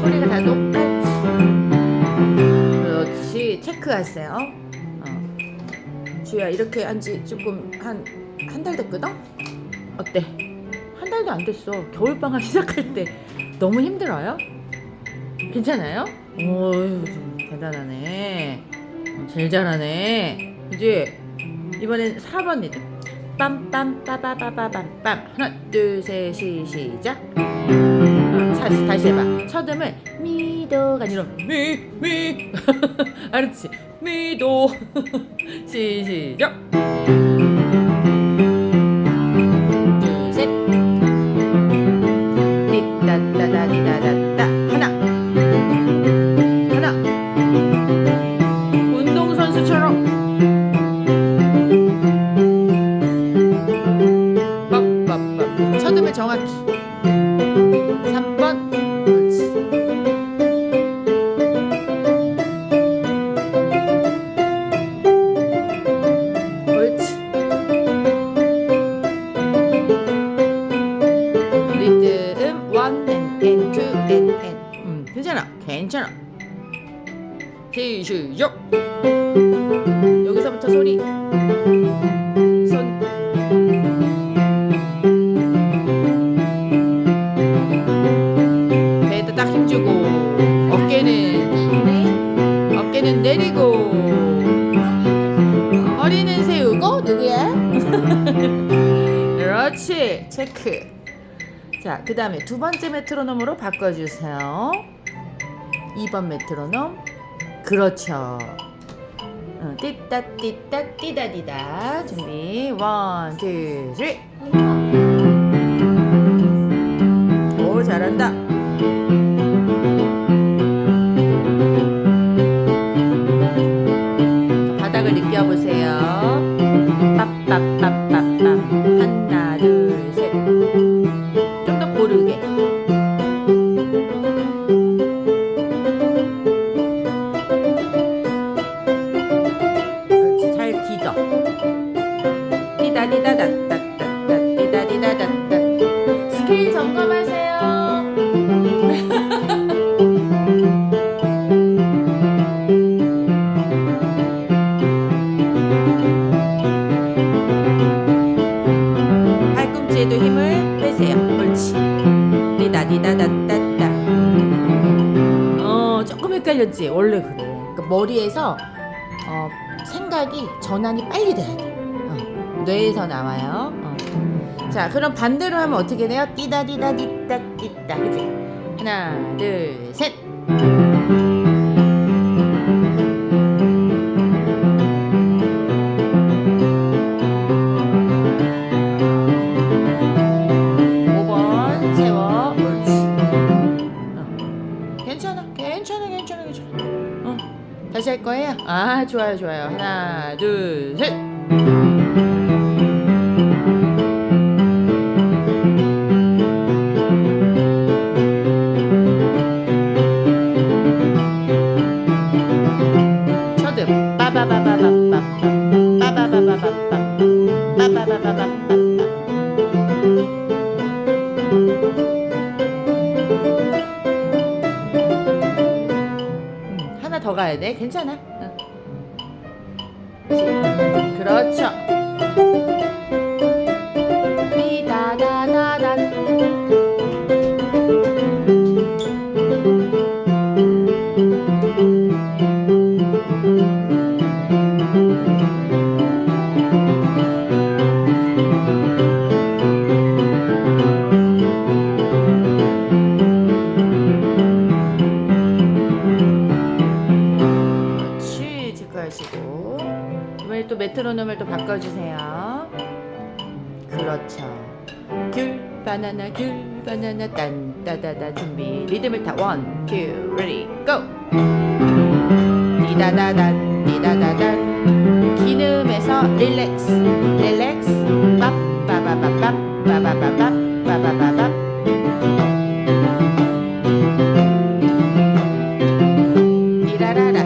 소리가 다 똑같이 그렇지 체크하세요 어. 주야 이렇게 한 지 조금 한 한 달 됐거든? 어때? 한 달도 안 됐어 겨울방학 시작할 때 너무 힘들어요? 괜찮아요? 어휴 좀 대단하네. 어, 제일 잘하네. 그지? 이번엔 4번 리듬. 빰빰 빠바바바밤 빰 하나 둘셋 시작 어, 자, 다시 해봐 첫 음을 미도가 아니라 미미 알았지 미도 시, 시작 괜찮아. 괜찮아 시작 여기서부터 소리. 손. 배에다 딱 힘주고 어깨는 내리고. 허리는 세우고 누구야? 그렇지. 체크. 자 그 다음에 두 번째 메트로놈으로 바꿔주세요 2번 메트로놈. 그렇죠. 어, 띠따 띠따 띠다 띠다. 준비. 원, 투, 쓰리. 오 잘한다. 바닥을 느껴보세요. 빰빰빰 팔꿈치에도 힘을 빼세요. 옳지. 디다디다다다다 어 조금 헷갈렸지 원래 그래. 그러니까 머리에서 어, 생각이 전환이 빨리 돼야 돼. 어, 뇌에서 나와요. 어. 자 그럼 반대로 하면 어떻게 돼요? 띠다디다 디따 띠따 그지? 하나 괜찮아 어. 다시 할 거예요? 아 좋아요 좋아요 하나 둘 셋 음, 하나 더 가야 돼. 괜찮아. 그렇죠. 또 메트로놈을 또 바꿔주세요. 그렇죠. 귤 바나나 귤 바나나 딴 따다다 준비 리듬을 타 원, 큐, 레디, 고! 디다다단 디다다단 기늠에서 릴렉스 릴렉스 빠빠바바밥 빠바바밥 빠바바밥 디라라라